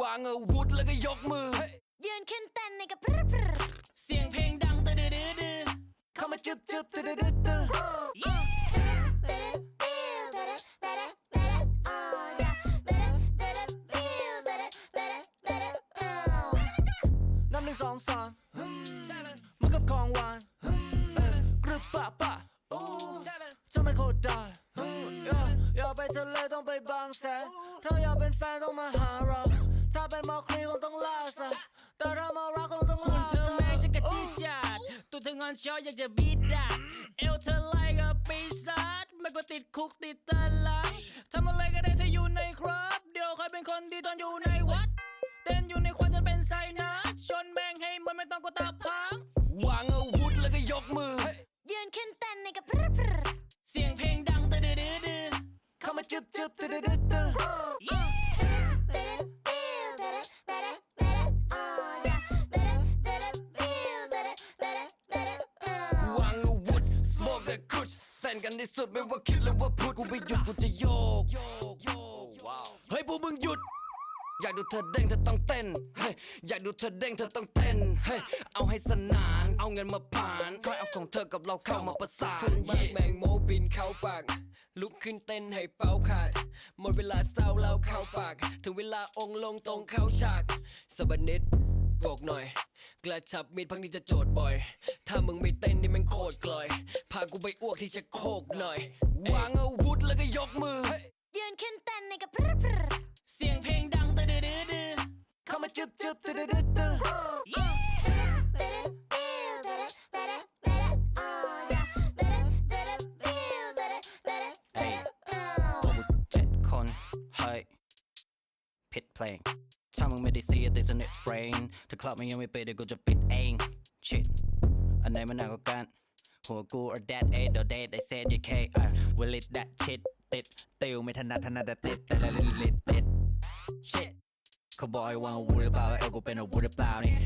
วางอาวุธแล้วก็ยกมือ ยืนขึ้นเต้นในกับพรึบพรึบเสียงเพลงดังตืดดื้อดื้อเข้ามาจึบจึบตืดดื้อดื้อน้ำหนึ่งสองสามมันกับของหวานกรึบปะปะจะไม่โคตรได้อยากไปทะเลต้องไปบางแสนถ้าอยากเป็นแฟนต้องมาหาเราถ้า เป็นมอคลีคงต้องล่าสัตว์แต่ถ้ามารักคงต้องล่าเธอแม่งจะกระจี้จัดตัวเธองอนชออยากจะบีดดักเอวเธอไล่กับปีศาจไม่ก็ติดคุกติดตารางทำอะไรก็ได้ถ้าอยู่ในครับ เดี๋ยวคอยเป็นคนดีตอนอยู่ในวัด เต้นอยู่ในควันจนเป็นไซนัสชนแม่งให้มันไม่ต้องกลัวตาพังวางอาวุธแล้วก็ยกมือ ยืนขึ้นเต้นในกับพรึบพรึบเสียงเพลงดังตืดดื้อดื้อเข้ามาจึบจึบตืดดื้อดื้อ กันที่สุดไม่ว่าคิดหรือว่าพูดกูไม่หยุดกูจะโยกเฮ้ยพวกมึงหยุด อยากดูเธอเด้งเธอต้องเต้นเฮ้ยอยากดูเธอเด้งเธอต้องเต้นเฮ้ยเอาให้สนาน เอาเงินมาผ่านคอยเอาของเธอกับเราเข้ามาประสานฟุ้ากแมงโมบินเข้าปากลุกขึ้นเต้นให้เป้าขาด หมดเวลาเศร้าเราเข้าปาก ถึงเวลาองค์ลงตรงเข้าฉากสบันิดโบกหน่อย กระชับมิดพักนี้จะโจทย์บ่อย ถ้ามึงไม่เต้นนี่มันโคตรกลอย พากูไปอ้วกที่จะโคกหน่อย วางอาวุธแล้วก็ยกมือ ยืนขึ้นเต้นในกับพรึบพรึบเสียงเพลงดังตืดดื้อดื้อเข้ามาจึบจึบตืดดื้อดื้อพวกกูเจ็ดคนเฮ้ยผิดเพลง ถ้ามึงไม่ได้ see it there's a net brain ถ้าคลับมันยังไม่ไปเดี๋ยวกูจะปิดเอง shit อันไหนมันหนักกว่ากัน หัวกู or that a เดี๋ยว date I said you can อะ will it that shit ติดติวไม่ถนัดถนัดแต่ติดแต่ละลิลิติด shit เขาบอกไอ้วางอาวุธหรือเปล่าเอลกูเป็นอาวุธหรือเปล่านี่ไอ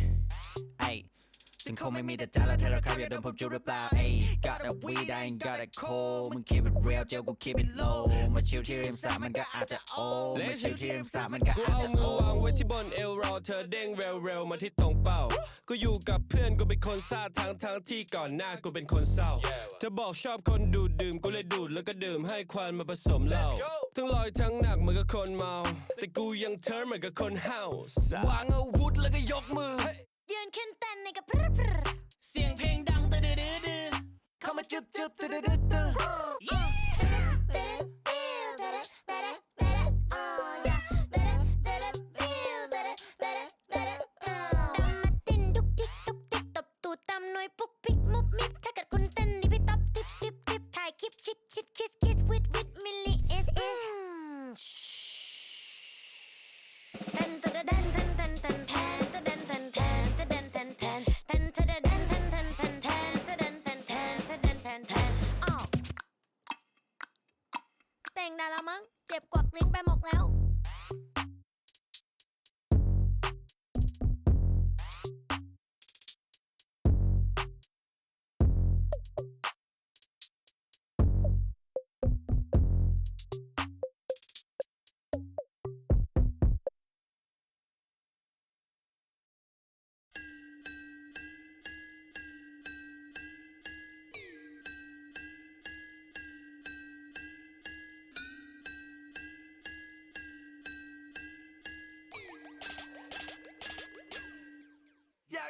ซึ่งเขาไม่มีแต่ใจและเธอละครับอยากโดนผมจูบหรือเปล่าเอ้ got a weed I ain't got a cold มึง keep it real เจลกู keep it low มาชิลที่ริมสระมันก็อาจจะโอ้มาชิลที่ริมสระมันก็กูอาจเอาจะมืโอ้อวางไว้ที่บนเอวรอเธอเด้งเร็วๆมาที่ตรงเป้า กูอยู่กับเพื่อนกูเป็นคนซ่าทั้งทั้งที่ก่อนหน้ากูเป็นคนเศร้า เธอบอกชอบคนดูดดื่มกูเลยดูดแล้วก็ดื่มให้ควันมาผสมเหล้าทั้งลอยทั้งหนักเหมือนกับคนเมา แต่กูยังเทิร์นเหมือนกับคนห้าววางอาวุธแล้วก็ยกมือ ยืนขึ้นเต้นในกับพรึบพรึบเสียงเพลงดังตืดดื้อดื้อเข้ามาจึบจึบตืดดื้อดื้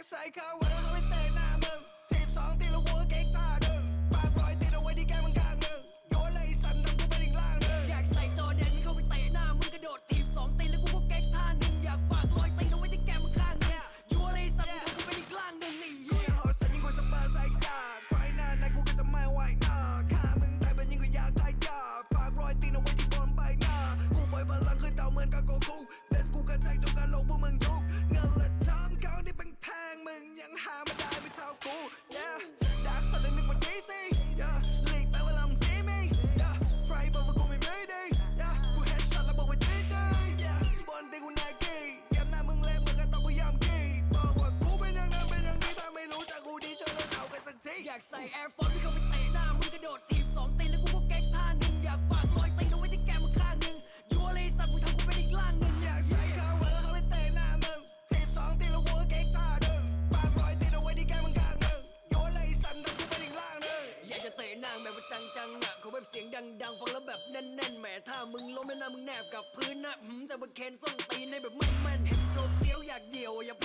อยาก มาเคนส่งตีในแบบแม่นๆเห็นโปรเฟี้ยวอยากเดี่ยวอย่า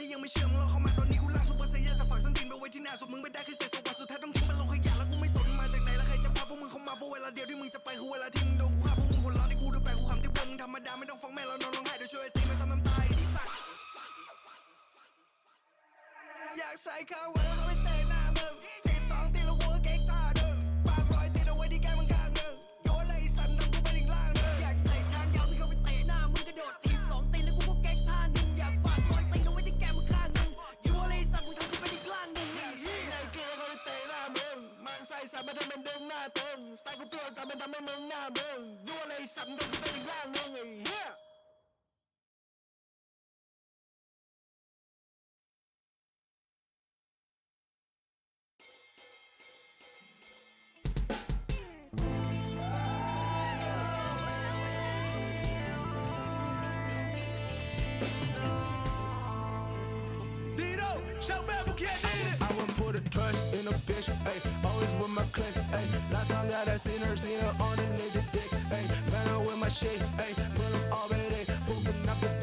ที่ยังไม่เชื่อมึงรอเข้ามาตอนนี้กูล่างซุปเปอร์ไซยาจะฝากสันตินไปไว้ที่หน้าสุดมึงไปได้คือเศษสวรสุดท้ายต้องทิ้งไปลงขยะแล้วกูไม่สนมาจากไหนแล้วใครจะพาพวกมึงเข้ามาเพราะเวลาเดียวที่มึงจะไปคือเวลาที่มึงโดนกูฆ่าพวกมึงคนร้ายที่กูดูแปลกกูขำที่พวกมึงธรรมดาไม่ต้องฟ้องแม่แล้วนอนร้องไห้เดี๋ยวช่วยไอ้ตีไปซ้ำน้ำตายอยากใส่ข้าว I'm gonna make pure, dami-dami lang Yeah! was with my clique, ayy. Last time that I seen her, seen her on a nigga dick, ayy. Met her with my shit, ayy. But I'm already pooping up the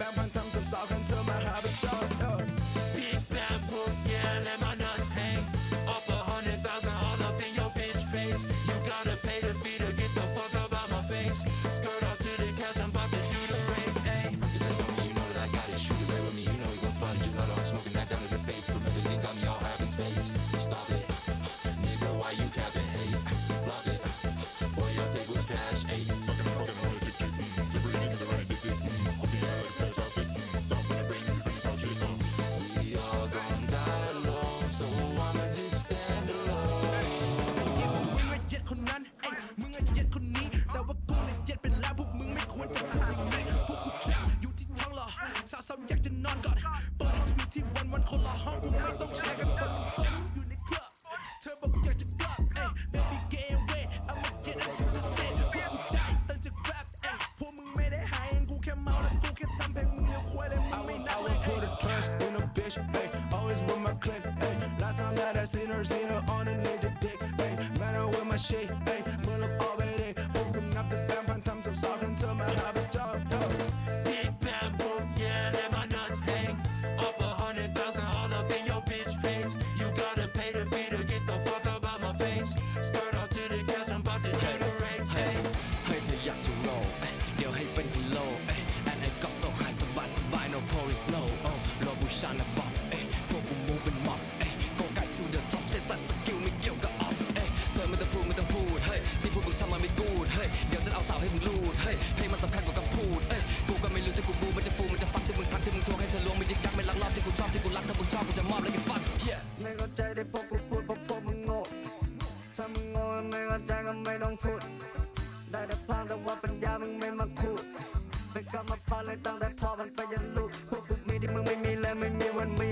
ไม่ต้องพูด ได้แต่พังแต่ว่าปัญญามึงไม่มาคูดไปกลับมาพันธุ์เลยตั้งแต่พ่อมันไปยันลูกพวกกมีที่มึงไม่มีและไม่มีวันมี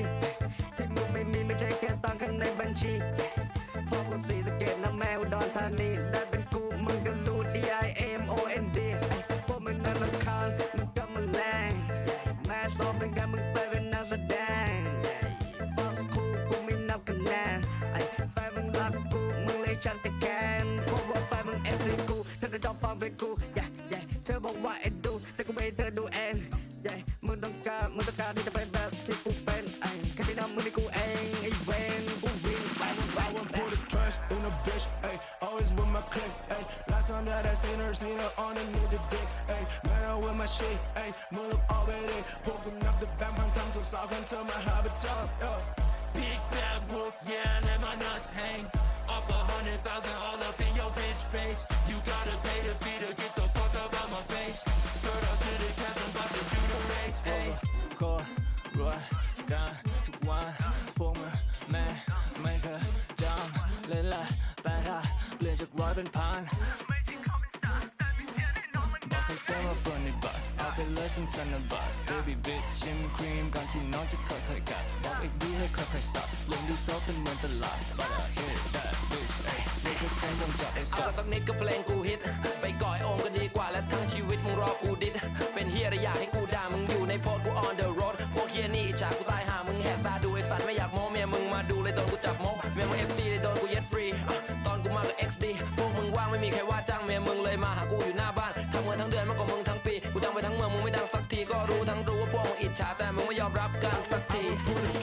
เป็นครูใหญ่ใหญ่เธอบอกว่าเอ็นดู แต่กูไม่เธอดูเองใหญ่มึงต้องการมึงต้องการที่จะเป็นแบบที่กูเป็นไอ้แค่ที่นำมึงในกูเองไอ้เวนกูวิ่งไปวันไปวัน put a trust in a bitch ay always with my clique ay. Last time that I seen her seen her on a nigga dick ay. Man I with my shit ay. มึงลุกออกไปดิพวกกูนับเดอะแบงค์พันทำสุดสาวกันเธอมาหาประจอบ oh, Big bad wolf yeah let my nuts hang. Up a hundred thousand all up in your bitch. Face. You gotta pay to be ร้อยเป็นพันบอกให้เธอมาบนในบัตรเอาไปเลยสักพันบาท baby bitch ชิมครีมก่อนที่น้องจะค่อยๆกัดบอกอีกดีให้ค่อยๆสับลืมดูโซฟเป็นเหมือนตลาด but I hit that bitch เอ้ยเด็กก็เส้นต้องจับไอ้สเอากัละสักนิดก็เพลงกูฮิตไป สั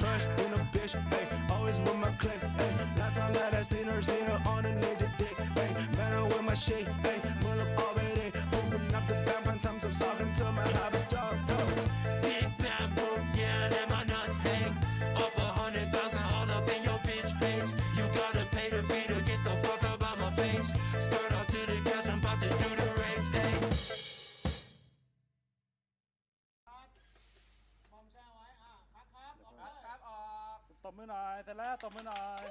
มือหน่อยเสร็จแล้วตบมือหน่อย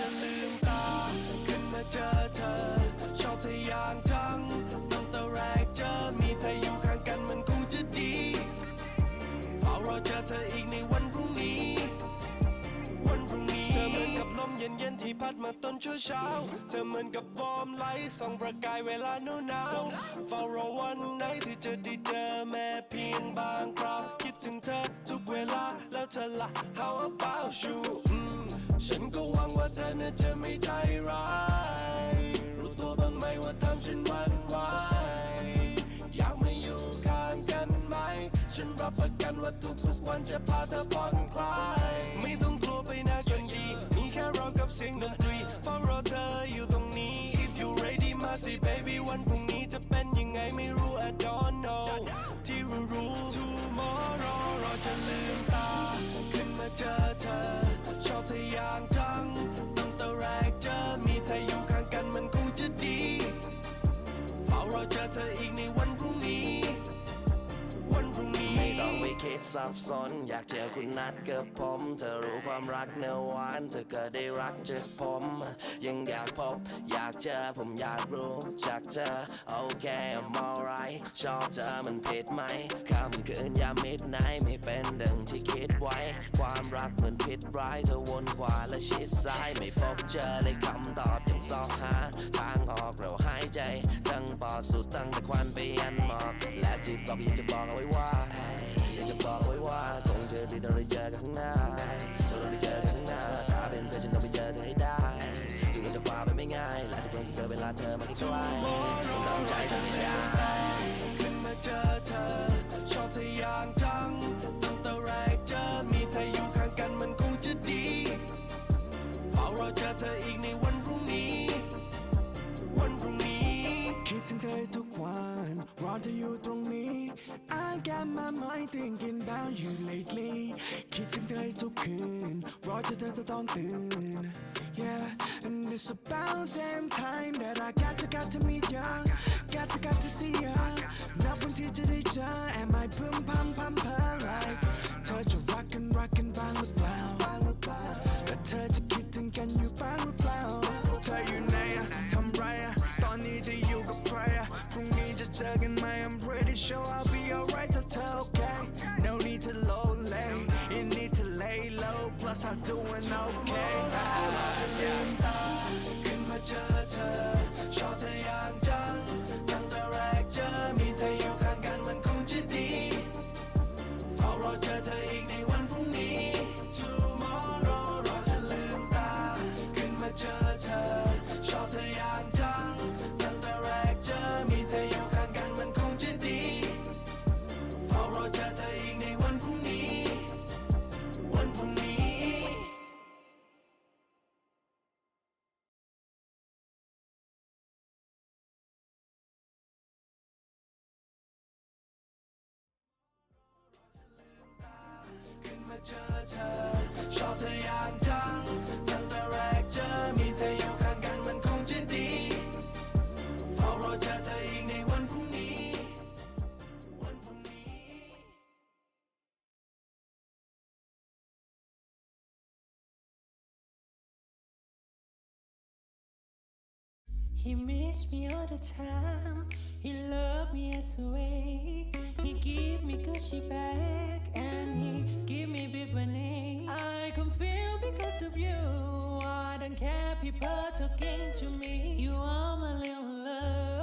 จะลื รอเจอเธออีกในวันพรุ่งนี้ วันพรุ่งนี้ เธอเหมือนกับลมเย็นๆที่พัดมาตอนเช้าเช้า เธอเหมือนกับวอร์มไลท์ส่องประกายเวลาหนาวหนาวเฝ้ารอวันไหนที่จะได้เจอแม้เพียงบางคราวคิดถึงเธอทุกเวลาแล้วเธอละ How about you อืมฉันก็หวังว่าเธอน่ะจะไม่ใจร้าย วันจะพาเธอผ่อนคลายไม่ต้องกลัวไปนะกันดี มีแค่เรากับเสียงดนตรีเฝ้ารอเธออยู่ตรงนี้ If you ready มาสิ baby วันพรุ่ง สับสน อยากเจอคุณนัดกับผม เธอรู้ความรักเนื้อหวาน เธอก็ได้รักจากผม ยังอยากพบ อยากเจอผมอยากรู้จากเธอ โอเค I'm alright ชอบเธอมันผิดไหมคำคืนยามมิดไนไม่เป็นดังที่คิดไว้ ความรักเหมือนพิษร้ายเธอวนขวาและชิดซ้ายไม่พบเจอเลยคำตอบยังสอบหา ทางออกเราหายใจ ทั้งปอดสูดตั้งแต่ควันไปยันหมอกและที่บอกอยากจะบอกเอาไว้ว่า อยากจะบอกเราไว้ว่าคงจะได้ได้เจอกันข้างหน้าจะได้เจอกันข้างหน้าถ้าเป็นเธอฉันต้องไปเจอเธอให้ได้ถึงเราจะฝ่าไปไม่ง่ายและทุกครั้งที่เจอเวลาเธอมาใกล้ I got my mind thinking about you lately คิดถึงเธอทุกคืนรอเจอเธอจะต้องตื่น Yeah and it's about damn time that I got to got to meet ya got to got to see ya นับวันที่จะได้เจอ Am I พึมพำพำเพอ like เธอจะรักกันรักกันบ้างหรือเปล่าและเธอจะคิดถึงกันอยู่บ้างหรือเปล่า เธออยู่ไหนอะทำไรอะตอนนี้จะอยู่กับใครอะพรุ่งนี้จะเจอกันไหม I'm pretty sure I'll low Plus I'm doing okay ลืมตาขึ้นมาเจอเธอชอบเธอ เจ He missed me all the time. He loved me as a way. He give me Gucci back and he give me big money. I can feel because of you. I don't care people talking to me. You are my little love.